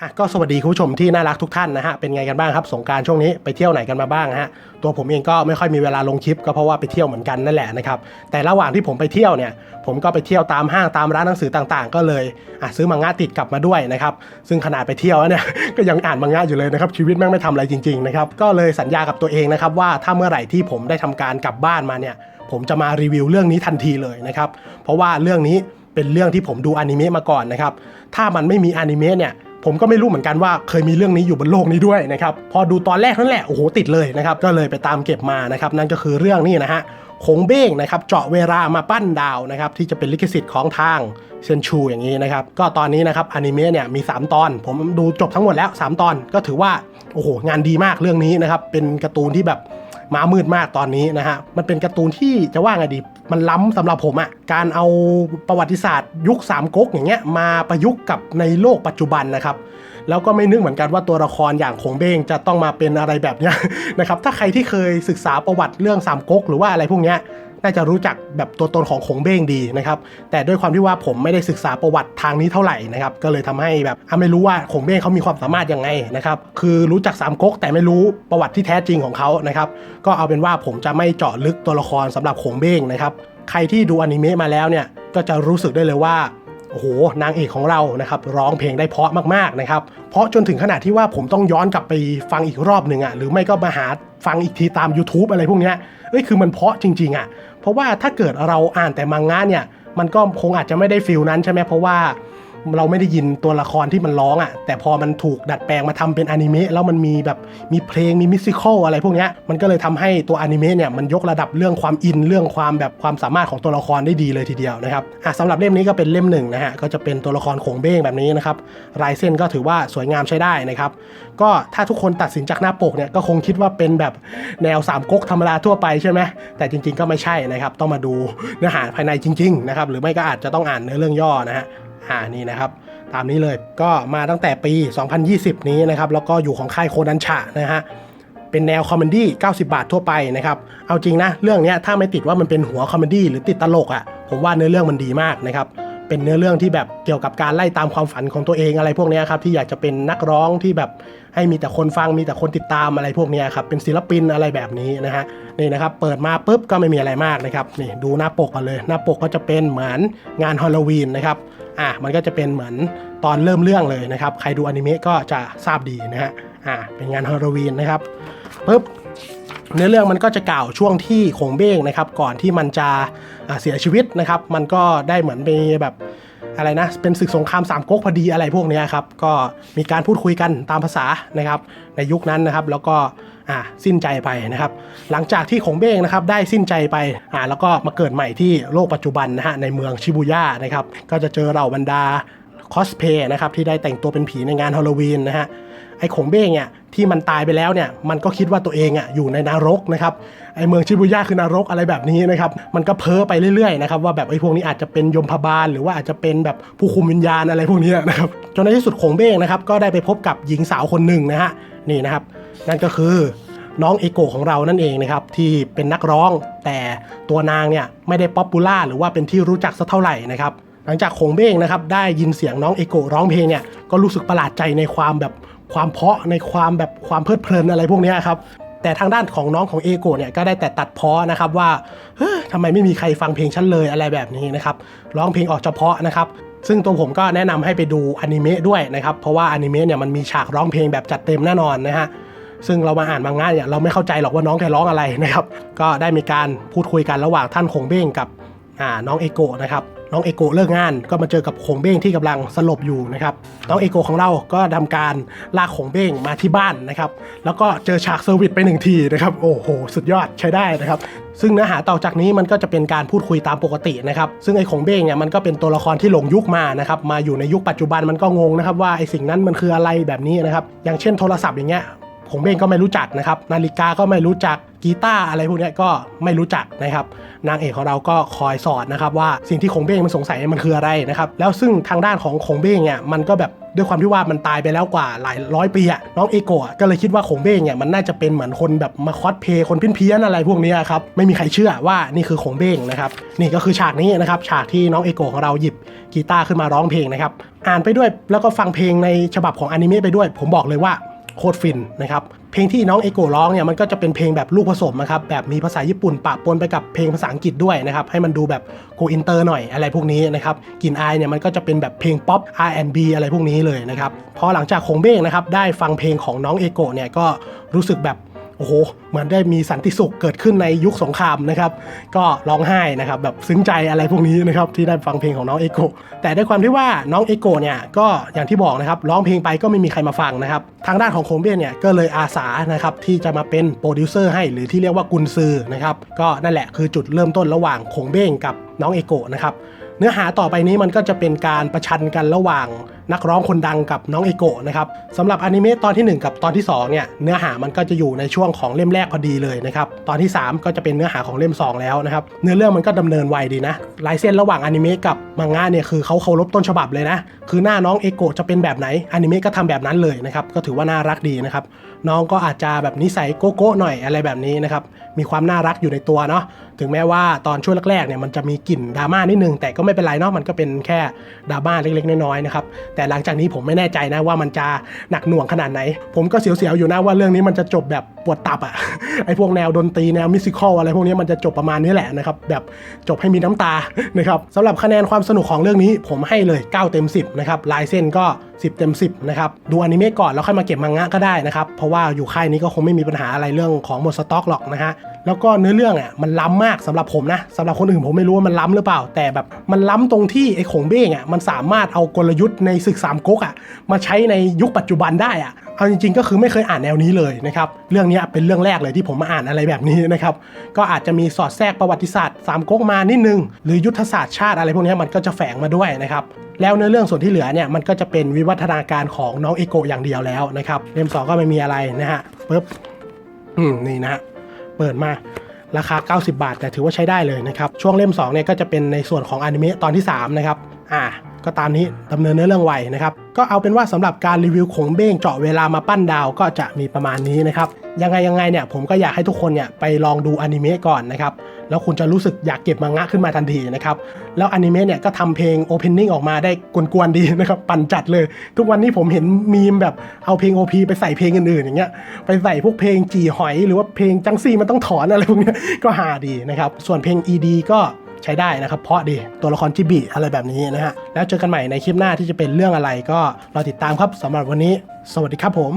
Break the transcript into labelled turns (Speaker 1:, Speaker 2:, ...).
Speaker 1: อะก็สวัสดีคุณผู้ชมที่น่ารักทุกท่านนะฮะเป็นไงกันบ้างครับสงการช่วงนี้ไปเที่ยวไหนกันมาบ้างฮะตัวผมเองก็ไม่ค่อยมีเวลาลงคลิปก็เพราะว่าไปเที่ยวเหมือนกันนั่นแหละนะครับแต่ระหว่างที่ผมไปเที่ยวเนี่ย ผมก็ไปเที่ยวตามห้างตามร้านหนังสือต่างๆ ก็เลยอะซื้อมังงะติดกลับมาด้วยนะครับซึ่งขนาดไปเที่ยวเนี่ยก็ยังอ่านมังงะอยู่เลยนะครับชีวิตแม่งไม่ทำอะไรจริงๆนะครับก็เลยสัญญากับตัวเองนะครับว่าถ้าเมื่อไหร่ที่ผมได้ทำการกลับบ้านมาเนี่ย ผมจะมารีวิวเรื่องนี้ทันทีเลยนะครับเพราะว่าเรื่องนี้เป็นเรื่องที่ผมดูอนิเมะมาก่อนนะครับถ้ามันไม่มีอนิเมะเนี่ย ผมก็ไม่รู้เหมือนกันว่าเคยมีเรื่องนี้อยู่บนโลกนี้ด้วยนะครับพอดูตอนแรกนั่นแหละโอ้โหติดเลยนะครับก็เลยไปตามเก็บมานะครับนั่นก็คือเรื่องนี้นะฮะคงเบ้งนะครับเจาะเวลามาปั้นดาวนะครับที่จะเป็นลิขสิทธิ์ของทางเซนชูอย่างนี้นะครับก็ตอนนี้นะครับอนิเมะเนี่ยมี 3 ตอน ผมดูจบทั้งหมดแล้ว 3 ตอนก็ถือว่าโอ้โหงานดีมากเรื่องนี้นะครับเป็นการ์ตูนที่แบบมามืดมากตอนนี้นะฮะมันเป็นการ์ตูนที่จะว่าไงดี มันล้ำสำหรับผมอะการเอาประวัติศาสตร์ ยุคสามก๊กอย่างเงี้ยมาประยุกต์กับในโลกปัจจุบันนะครับแล้วก็ไม่นึกเหมือนกันว่าตัวละครอย่างคงเบ้งจะต้องมาเป็นอะไรแบบเนี้ยนะครับถ้าใครที่เคยศึกษาประวัติเรื่องสามก๊กหรือว่าอะไรพวกเนี้ย น่าจะรู้จักแบบตัวตนของคงเบ้งดีนะครับ แต่ด้วยความที่ว่าผมไม่ได้ศึกษาประวัติทางนี้เท่าไหร่นะครับ ก็เลยทำให้แบบไม่รู้ว่าคงเบ้งเขามีความสามารถยังไงนะครับ คือรู้จักสามก๊กแต่ไม่รู้ประวัติที่แท้จริงของเขานะครับ ก็เอาเป็นว่าผมจะไม่เจาะลึกตัวละครสำหรับคงเบ้งนะครับ ใครที่ดูอนิเมะมาแล้วเนี่ย ก็จะรู้สึกได้เลยว่าโอ้โห นางเอกของเรานะครับร้องเพลงได้เพาะมากๆนะครับ เพราะจนถึงขนาดที่ว่าผมต้องย้อนกลับไปฟังอีกรอบหนึ่งอะ่ะหรือไม่ก็มาหาฟังอีกทีตาม YouTube อะไรพวกเนี้ยเอ้ยคือมันเพาะจริงๆอะ่ะ เพราะว่าถ้าเกิดเราอ่านแต่มังงะเนี่ยมันก็คงอาจจะไม่ได้ฟิลนั้นใช่ไหมเพราะว่า เราไม่ได้ยินตัวละครที่มันร้องอะ่ะ แต่พอมันถูกดัดแปลงมาทำเป็นอนิเมะแล้วมันมีแบบมีเพลงมีมิวสิควลอะไรพวกเนี้ยมันก็เลยทำให้ตัวอนิเมะเนี่ยมันยกระดับเรื่องความอินเรื่องความแบบความสามารถของตัวละครได้ดีเลยทีเดียวนะครับอะสำหรับเล่มนี้ก็เป็นเล่มหนึ่งนะฮะก็จะเป็นตัวละครโขงเบ้งแบบนี้นะครับลายเส้นก็ถือว่าสวยงามใช้ได้นะครับก็ถ้าทุกคนตัดสินจากหน้าปกเนี่ยก็คงคิดว่าเป็นแบบแนวสามก๊กธรรมดาทั่วไปใช่ไหมแต่จริง ๆก็ไม่ใช่นะครับต้องมาดูเนื้อหาภายในจริงๆนะครับหรือไม่ก็อาจจะต้องอ่านเนื้อเรื่องย่อนะฮะ อ่านี่นะครับ ตามนี้เลยก็มาตั้งแต่ปี 2020 นี้นะครับ แล้วก็อยู่ของค่ายโคดันฉะนะฮะเป็นแนวคอมเมดี้ 90 บาททั่วไปนะครับ เอาจริงนะ เรื่องนี้ถ้าไม่ติดว่ามันเป็นหัวคอมเมดี้หรือติดตลกอะ่ะผมว่าเนื้อเรื่องมันดีมากนะครับเป็นเนื้อเรื่องที่แบบเกี่ยวกับการไล่ตามความฝันของตัวเองอะไรพวกนี้ครับที่อยากจะเป็นนักร้องที่แบบให้มีแต่คนฟังมีแต่คนติดตามอะไรพวกนี้ครับเป็นศิลปินอะไรแบบนี้นะฮะนี่นะครับเปิดมาปุ๊บก็ไม่มีอะไรมากนะครับนี่ดูหน้าปกกันเลย หน้าปกก็จะเป็นเหมือนงานฮอลโลวีนนะครับ อะมันก็จะเป็นเหมือนตอนเริ่มเรื่องเลยนะครับ ใครดูอนิเมะก็จะทราบดีนะฮะอะเป็นงานฮอลโลวีนนะครับปุ๊บเนื้อเรื่องมันก็จะกล่าวช่วงที่คงเบ้งนะครับ ก่อนที่มันจะเสียชีวิตนะครับ มันก็ได้เหมือนมีแบบอะไรนะ เป็นศึกสงครามสามก๊กพอดีอะไรพวกเนี้ยครับ ก็มีการพูดคุยกันตามภาษานะครับ ในยุคนั้นนะครับ แล้วก็ อ่าสิ้นใจไปนะครับ หลังจากที่คงเบ้งนะครับได้สิ้นใจไปอ่าแล้วก็มาเกิดใหม่ที่โลกปัจจุบันนะฮะในเมืองชิบูย่านะครับก็จะเจอเหล่าบรรดาคอสเพย์นะครับที่ได้แต่งตัวเป็นผีในงานฮาโลวีนนะฮะไอ้ขงเบ้งเนี่ยที่มันตายไปแล้วเนี่ยมันก็คิดว่าตัวเองอะอยู่ในนรกนะครับไอ้เมืองชิบูย่าคือนรกอะไรแบบนี้นะครับมันก็เพ้อไปเรื่อยๆนะครับว่าแบบไอ้พวกนี้อาจจะเป็นยมพบาลหรือว่าอาจจะเป็นแบบผู้คุมวิญญาณอะไรพวกนี้นะครับจนในที่สุดขงเบ้งนะครับก็ได้ไปพบกับหญิงสาวคนหนึ่งนะฮะนี่นะครับ นั่นก็คือน้องเอโกของเรานั่นเองนะครับที่เป็นนักร้อง แต่ตัวนางเนี่ยไม่ได้ป๊อปปูล่าหรือว่าเป็นที่รู้จักสักเท่าไหร่นะครับหลังจากคงเบ้งนะครับได้ยินเสียงน้องเอโกร้องเพลงเนี่ยก็รู้สึกประหลาดใจในความแบบความเพาะในความแบบความเพลิดเพลินอะไรพวกนี้ครับแต่ทางด้านของน้องของเอโกเนี่ยก็ได้แต่ตัดเพาะนะครับว่าเฮ้ยทำไมไม่มีใครฟังเพลงฉันเลยอะไรแบบนี้นะครับร้องเพลงออกเฉพาะนะครับซึ่งตัวผมก็แนะนำให้ไปดูอนิเมะด้วยนะครับเพราะว่าอนิเมะเนี่ยมันมีฉากร้องเพลงแบบจัดเต็มแน่นอนนะฮะ ซึ่งเรามาอ่านมังงะเนี่ยเราไม่เข้าใจหรอกว่าน้องแกร้องอะไรนะครับก็ได้มีการพูดคุยกันระหว่างท่านคงเบ้งกับน้องเอโกะนะครับน้องเอโกะเลิกงานก็มาเจอกับคงเบ้งที่กำลังสลบอยู่นะครับน้องเอโกะของเราก็ทำการลากคงเบ้งมาที่บ้านนะครับแล้วก็เจอฉากเซอร์วิสไปหนึ่งทีนะครับโอ้โหสุดยอดใช้ได้นะครับซึ่งเนื้อหาต่อจากนี้มันก็จะเป็นการพูดคุยตามปกตินะครับซึ่งไอ้คงเบ้งเนี่ยมันก็เป็นตัวละครที่หลงยุคมานะครับมาอยู่ในยุคปัจจุบันมันก็งงนะครับว่าไอ้สิ่งนั้นมันคืออะไรแบบนี้นะครับอย่างเช่นโทรศัพท์อย่างเงี้ย ผมเองก็ไม่รู้จักนะครับ นาฬิกาก็ไม่รู้จักกีตาร์อะไรพวกนี้ก็ไม่รู้จักนะครับ นางเอกของเราก็คอยสอนนะครับว่าสิ่งที่คงเบ้งมันสงสัยมันคืออะไรนะครับ แล้วซึ่งทางด้านของคงเบ้งเนี่ยมันก็แบบด้วยความที่ว่ามันตายไปแล้วกว่าหลายร้อยปีอะน้องเอโกะก็เลยคิดว่าคงเบ้งเนี่ยมันน่าจะเป็นเหมือนคนแบบมาคอสเพย์คนเพี้ยนๆอะไรพวกนี้ครับไม่มีใครเชื่อว่านี่คือคงเบ้งนะครับนี่ก็คือฉากนี้นะครับฉากที่น้องเอโกะของเราหยิบกีตาร์ขึ้นมาร้องเพลงนะครับอ่านไปด้วยแล้วก็ฟังเพลงในฉบับของอนิเมะไปด้วย ผมบอกเลยว่า โคตรฟินนะครับเพลงที่น้องเอโกร้องเนี่ยมันก็จะเป็นเพลงแบบลูกผสมนะครับแบบมีภาษาญี่ปุ่นปะปนไปกับเพลงภาษาอังกฤษด้วยนะครับให้มันดูแบบโกอินเตอร์หน่อยอะไรพวกนี้นะครับกลินอายเนี่ยมันก็จะเป็นแบบเพลงป๊อป R&B อะไรพวกนี้เลยนะครับพอหลังจากคงเบ้งนะครับได้ฟังเพลงของน้องเอโกเนี่ยก็รู้สึกแบบ โอ้โหเหมือนได้มีสันติสุขเกิดขึ้นในยุคสงครามนะครับ ก็ร้องไห้นะครับแบบซึ้งใจอะไรพวกนี้นะครับที่ได้ฟังเพลงของน้องเอโกแต่ด้วยความที่ว่าน้องเอโกเนี่ยก็อย่างที่บอกนะครับร้องเพลงไปก็ไม่มีใครมาฟังนะครับทางด้านของโคงเบ้เนี่ยก็เลยอาสานะครับที่จะมาเป็นโปรดิวเซอร์ให้หรือที่เรียกว่ากุนซือนะครับก็นั่นแหละคือจุดเริ่มต้นระหว่างโคงเบ้งกับน้องเอโกนะครับเนื้อหาต่อไปนี้มันก็จะเป็นการประชันกันระหว่างนักร้องคนดังกับน้องเอโกะนะครับสำหรับอนิเมะตอนทีหนึ่1 กับตอนที่ 2 เนี่ยเนื้อหามันก็จะอยู่ในช่วงของเล่มแรกพอดีเลยนะครับตอนที่ 3 ก็จะเป็นเนื้อหาของเล่ม 2 แล้วนะครับเนื้อเรื่องมันก็ดำเนินไวดีนะลายเส้นระหว่างอนิเมะกับมังงะเนี่ยคือเขาเคารพต้นฉบับเลยนะคือหน้าน้องเอโกะจะเป็นแบบไหนอนิเมะก็ทำแบบนั้นเลยนะครับก็ถือว่าน่ารักดีนะครับน้องก็อาจจะแบบนิสัยโกโก้หน่อยอะไรแบบนี้นะครับมีความน่ารักอยู่ในตัวเนาะถึงแม้ว่าตอนช่วงแรกๆเนี่ยมันจะมีกลิ่นดราม่านิดนึงแต่ก็ไม่เป็นไรเนาะมันก็เป็นแค่ดราม่าเล็กๆน้อยๆนะครับแต่หลังจากนี้ผมไม่แน่ใจนะว่ามันจะหนักหน่วงขนาดไหน ผมก็เสียวๆอยู่นะว่าเรื่องนี้มันจะจบแบบปวดตับอะไอพวกแนวดนตรีแนวมิวสิควลอะไรพวกนี้มันจะจบประมาณนี้แหละนะครับแบบจบให้มีน้ำตานะครับสำหรับคะแนนความสนุกของเรื่องนี้ผมให้เลย 9 เต็ม 10นะครับลายเส้นก็ 10 เต็ม 10นะครับดูอนิเมะก่อนแล้วค่อยมาเก็บมังงะก็ได้นะครับเพราะว่าอยู่ค่ายนี้ก็คงไม่มีปัญหาอะไรเรื่องของหมดสต็อกหรอกนะฮะ แล้วก็เนื้อเรื่องอะมันล้ำมากสำหรับผมนะสำหรับคนอื่นผมไม่รู้ว่ามันล้ำหรือเปล่า แต่แบบมันล้ำตรงที่ไอ้ของเบ้งอะมันสามารถเอากลยุทธ์ในศึกสามก๊กอะมาใช้ในยุคปัจจุบันได้อะเอาจริงๆก็คือไม่เคยอ่านแนวนี้เลยนะครับเรื่องนี้เป็นเรื่องแรกเลยที่ผมมาอ่านอะไรแบบนี้นะครับก็อาจจะมีสอดแทรกประวัติศาสตร์สามก๊กมานิดนึง หรือยุทธศาสตร์ชาติอะไรพวกนี้มันก็จะแฝงมาด้วยนะครับแล้วเนื้อเรื่องส่วนที่เหลือเนี่ยมันก็จะเป็นวิวัฒนาการของน้องเอโกอย่างเดียวแล้วนะครับเล่มสองก็ไม่มีอะไรนะฮะปึ๊บอืมนี่นะฮะ เปิดมาราคา 90 บาท แต่ถือว่าใช้ได้เลยนะครับ ช่วงเล่ม2เนี่ยก็จะเป็นในส่วนของอนิเมะตอนที่ 3 นะครับ อ่า ก็ตามนี้ดำเนินเนื้อเรื่องไวนะครับ ก็เอาเป็นว่าสำหรับการรีวิวของเบ้งเจาะเวลามาปั้นดาวก็จะมีประมาณนี้นะครับ ยังไงยังไงเนี่ยผมก็อยากให้ทุกคนเนี่ยไปลองดูอนิเมะก่อนนะครับ แล้วคุณจะรู้สึกอยากเก็บมังงะขึ้นมาทันทีนะครับ แล้วอนิเมะเนี่ยก็ทำเพลงโอเพนนิ่งออกมาได้กวนๆดีนะครับ ปั่นจัดเลย ทุกวันนี้ผมเห็นมีมแบบเอาเพลง OP ไปใส่เพลงอื่นๆอย่างเงี้ย ไปใส่พวกเพลงจีหอย หรือว่าเพลงจังซี่มันต้องถอนอะไรพวกเนี้ยก็หาดีนะครับ ส่วนเพลง ED ก็ ใช้ได้นะครับ เพราะดีตัวละครจิบิอะไรแบบนี้นะฮะ แล้วเจอกันใหม่ในคลิปหน้าที่จะเป็นเรื่องอะไรก็รอติดตามครับสำหรับวันนี้ สวัสดีครับผม